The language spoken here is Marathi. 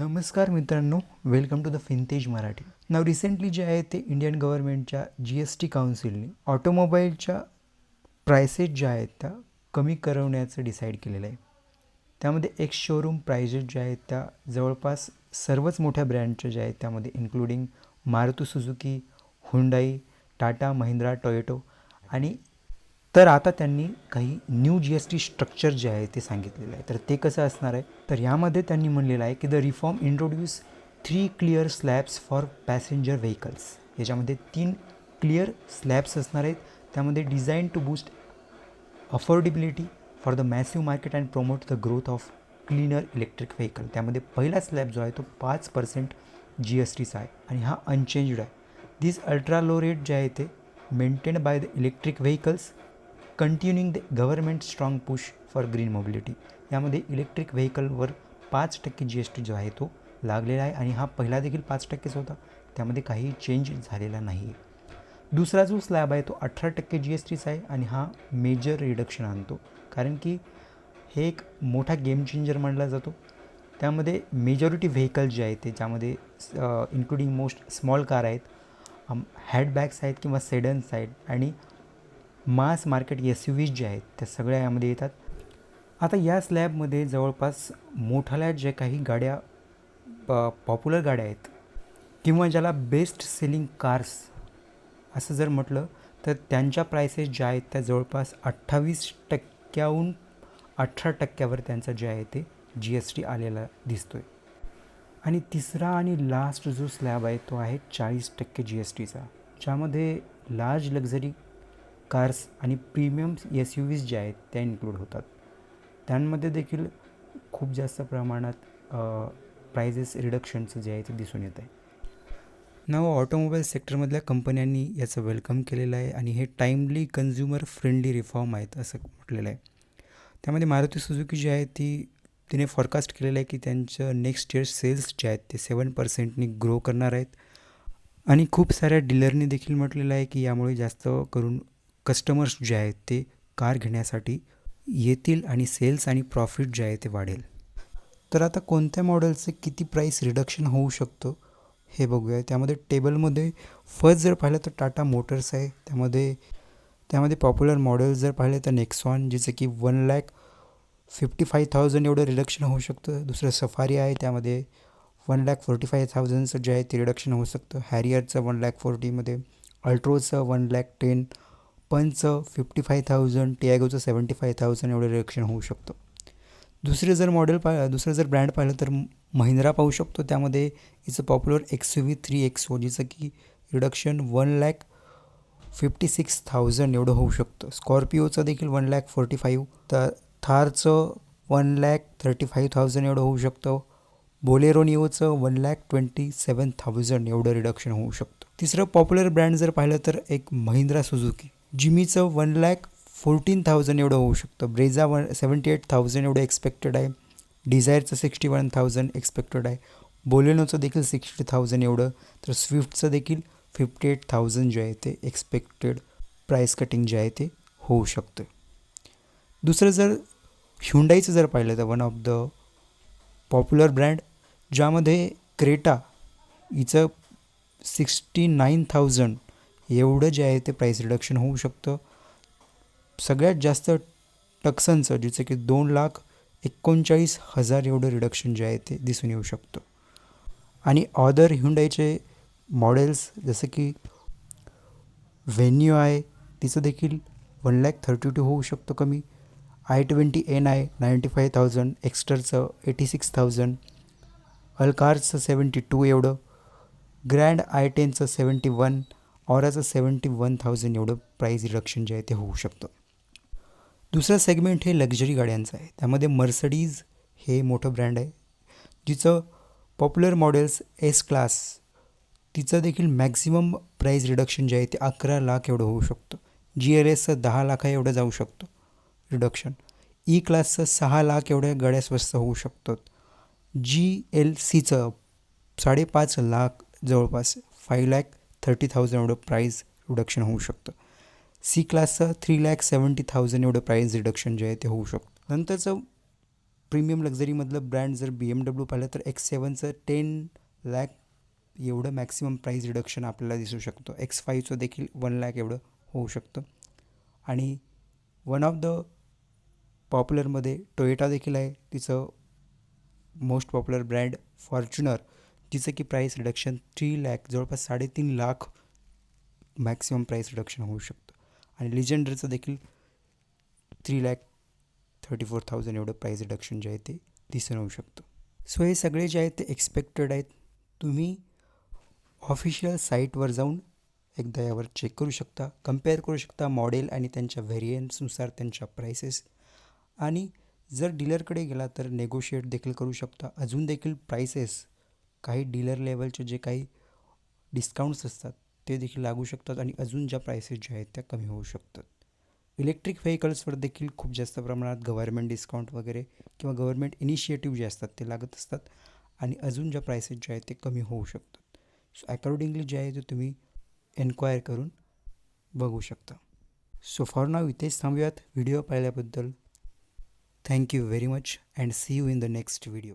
नमस्कार मित्रांनो welcome to the fintech Marathi now recently जे आहे ते इंडियन गव्हर्नमेंटच्या जी एस टी काउन्सिलने ऑटोमोबाईलच्या प्रायसेस ज्या आहेत त्या कमी करवण्याचं डिसाईड केलेलं आहे. त्यामध्ये एक्स शोरूम प्रायजेस ज्या आहेत त्या जवळपास सर्वच मोठ्या ब्रँडच्या ज्या आहेत त्यामध्ये including Maruti Suzuki Hyundai Tata Mahindra Toyota आणि तर आता त्यांनी काही new G S T structure जे आहे ते सांगितलेलं आहे. तर ते कसं असणार आहे? तर यामध्ये त्यांनी म्हणलेलं आहे की the reform introduce three clear slabs for passenger vehicles याच्यामध्ये तीन क्लिअर स्लॅब्स असणार आहेत. त्यामध्ये design to boost affordability for the massive market and promote the growth of cleaner electric vehicle त्यामध्ये पहिला स्लॅब जो आहे तो पाच पर्सेंट जी एस टीचा आहे आणि हा अनचेंज्ड आहे. दिस अल्ट्रा लो रेट जे आहे ते maintain by the electric vehicles continuing the government strong push for green mobility यामध्ये इलेक्ट्रिक व्हेकलवर पाच टक्के जी एस टी जो आहे तो लागलेला आहे आणि हा पहिला देखील पाच टक्केच होता. त्यामध्ये काही चेंज झालेला नाही आहे दुसरा जो स्लॅब आहे तो अठरा टक्के जी एस टीचा आहे आणि हा मेजर रिडक्शन आणतो. कारण की हे एक मोठा गेम चेंजर मानला जातो. त्यामध्ये मेजॉरिटी व्हेकल जे आहेत ते ज्यामध्ये इन्क्लुडिंग मोस्ट स्मॉल कार आहेत हॅडबॅग्स आहेत किंवा सेडन्स आहेत आणि mass market S U Vs जे आहेत त्या सगळ्या यामध्ये येतात. आता या स्लॅबमध्ये जवळपास मोठाल्या ज्या काही गाड्या प पॉप्युलर गाड्या आहेत किंवा ज्याला बेस्ट सेलिंग कार्स असं जर म्हटलं तर त्यांच्या प्रायसेस ज्या आहेत त्या जवळपास अठ्ठावीस टक्क्याहून अठरा टक्क्यावर त्यांचा जे आहे ते जी एस टी आलेला दिसतो आहे आणि तिसरा आणि लास्ट जो स्लॅब आहे तो आहे चाळीस टक्के जी एस टीचा ज्यामध्ये लार्ज लक्झरी कार्स आणि प्रीमियम एस यू व्हीज ज्या आहेत त्या इन्क्लूड होतात. त्यांमध्ये देखील खूप जास्त प्रमाणात प्रायझेस रिडक्शनचं जे आहे ते दिसून येत आहे नाव ऑटोमोबाईल सेक्टरमधल्या कंपन्यांनी याचं वेलकम केलेलं आहे आणि हे टाईमली कन्झ्युमर फ्रेंडली रिफॉर्म आहेत असं म्हटलेलं आहे. त्यामध्ये मारुती सुझुकी जी आहे ती तिने फॉरकास्ट केलेलं आहे की त्यांचं नेक्स्ट इयर सेल्स जे आहेत ते सेवन पर्सेंटनी ग्रो करणार आहेत. आणि खूप साऱ्या डीलरनी देखील म्हटलेलं आहे की यामुळे जास्त करून कस्टमर्स जे आहेत ते कार घेण्यासाठी येतील आणि सेल्स आणि प्रॉफिट जे आहे ते वाढेल. तर आता कोणत्या मॉडेलचं किती प्राईस रिडक्शन होऊ शकतं हे बघूया. त्यामध्ये टेबलमध्ये फर्स्ट जर पाहिलं तर टाटा मोटर्स आहे. त्यामध्ये त्यामध्ये पॉप्युलर मॉडेल्स जर पाहिले तर नेक्सॉन जिचं की one lakh fifty five thousand एवढं रिडक्शन होऊ शकतं. दुसरं सफारी आहे. त्यामध्ये वन लॅक फोर्टी फाय थाउजंडचं जे आहे ते रिडक्शन होऊ शकतं. हॅरियरचं वन लॅक फोर्टीमध्ये अल्ट्रोचं वन लॅक टेन पंचचं फिफ्टी फाय थाउजंड टियागोचं सेवन्टी फाय थाउजंड एवढं रिडक्शन होऊ शकतं. दुसरे जर मॉडेल पा दुसरं जर ब्रँड पाहिलं तर महिंद्रा पाहू शकतो. त्यामध्ये इचं popular X U V three X O जिचं की reduction one lakh fifty six thousand एवढं होऊ शकतं. स्कॉर्पिओचं देखील वन लॅक फोर्टी फाईव्ह तर थारचं one lakh thirty five thousand एवढं होऊ शकतं. Bolero निओचं one lakh twenty seven thousand एवढं रिडक्शन होऊ शकतं. तिसरं पॉप्युलर ब्रँड जर पाहिलं तर एक महिंद्रा सुझुकी. जिमीचं वन लॅक फोर्टीन थाउजंड एवढं होऊ शकतं. Brezza one seventy eight thousand एवढं एक्सपेक्टेड आहे. डिझायरचं सिक्स्टी वन थाउजंड एक्सपेक्टेड आहे. बोलेनोचं देखील सिक्स्टी थाउजंड एवढं. तर स्विफ्टचं देखील फिफ्टी एट थाउजंड जे आहे ते एक्सपेक्टेड प्राईस कटिंग जे आहे ते होऊ शकतं. दुसरं जर ह्युंडाईचं जर पाहिलं तर one of the popular brand ज्यामध्ये क्रेटा हिचं सिक्स्टी नाईन थाउजंड एवढं जे आहे ते प्राईस रिडक्शन होऊ शकतं. सगळ्यात जास्त टक्सनचं जिचं की दोन लाख एकोणचाळीस हजार एवढं रिडक्शन जे आहे ते दिसून येऊ शकतं. आणि ऑदर ह्युंडाईचे मॉडेल्स जसं की व्हेन्यू आहे तिचं देखील वन लॅक थर्टी टू होऊ शकतं कमी. I twenty N I ninety five thousand एक्स्टरचं eighty six thousand अल्कारचं सेवन्टी टू एवढं ग्रँड आय टेनचं सेवन्टी वन ऑराचं सेवन्टी वन थाउजंड एवढं प्राईस रिडक्शन जे आहे ते होऊ शकतं. दुसरं सेगमेंट हे लक्झरी गाड्यांचं आहे. त्यामध्ये मर्सडीज हे मोठं ब्रँड आहे. जिचं पॉप्युलर मॉडेल्स एस क्लास तिचं देखील मॅक्झिमम प्राईस रिडक्शन जे आहे ते अकरा लाख एवढं होऊ शकतं. जी एल एसचं दहा लाखा एवढं जाऊ शकतं. रिडक्शन ई क्लासचं सहा लाख एवढ्या गाड्या स्वस्त होऊ शकतात. जी एल सीचं साडेपाच लाख जवळपास फाईव्ह लॅक थर्टी थाउजंड एवढं प्राईस रिडक्शन होऊ शकतं. सी क्लासचं थ्री लॅक सेवन्टी थाउजंड एवढं प्राईस रिडक्शन जे आहे ते होऊ शकतं. नंतरचं प्रीमियम लक्झरीमधलं ब्रँड जर बी एम डब्ल्यू पाहिलं तर एक्स सेवनचं टेन लॅक एवढं मॅक्सिमम प्राईस रिडक्शन आपल्याला दिसू शकतं. एक्स फाईव्हचं देखील वन लॅक एवढं होऊ शकतं. आणि वन ऑफ द पॉप्युलरमध्ये टोयोटा देखील आहे. तिचं मोस्ट पॉप्युलर ब्रँड फॉर्च्युनर जिचं की प्राईस रिडक्शन थ्री लॅक जवळपास साडेतीन लाख मॅक्सिमम प्राईस रिडक्शन होऊ शकतं. आणि लिजेंडरचं देखील three lakh thirty four thousand एवढं प्राईस रिडक्शन जे आहे ते दिसून होऊ शकतं. सो हे सगळे जे आहेत ते एक्सपेक्टेड आहेत. तुम्ही ऑफिशियल साईटवर जाऊन एकदा यावर चेक करू शकता कंपेअर करू शकता मॉडेल आणि त्यांच्या व्हेरियंट्सनुसार त्यांच्या प्राइसेस आणि जर डीलरकडे गेला तर नेगोशिएट देखील करू शकता. अजून देखील प्राइसेस काही डीलर लेवलचे जे काही डिस्काउंट्स असतात ते देखील लागू शकतात आणि अजून ज्या प्रायसेस ज्या आहेत त्या कमी होऊ शकतात. इलेक्ट्रिक व्हेकल्सवर देखील खूप जास्त प्रमाणात गव्हर्मेंट डिस्काउंट वगैरे किंवा गव्हर्मेंट इनिशिएटिव्ह जे असतात ते लागत असतात आणि अजून ज्या प्रायसेस जे आहेत ते कमी होऊ शकतात. सो अकॉर्डिंगली जे आहे ते तुम्ही एन्क्वायर करून बघू शकता. सो फॉर नाव इथेच थांबूयात. व्हिडिओ पाहिल्याबद्दल thank you very much and see you in the next video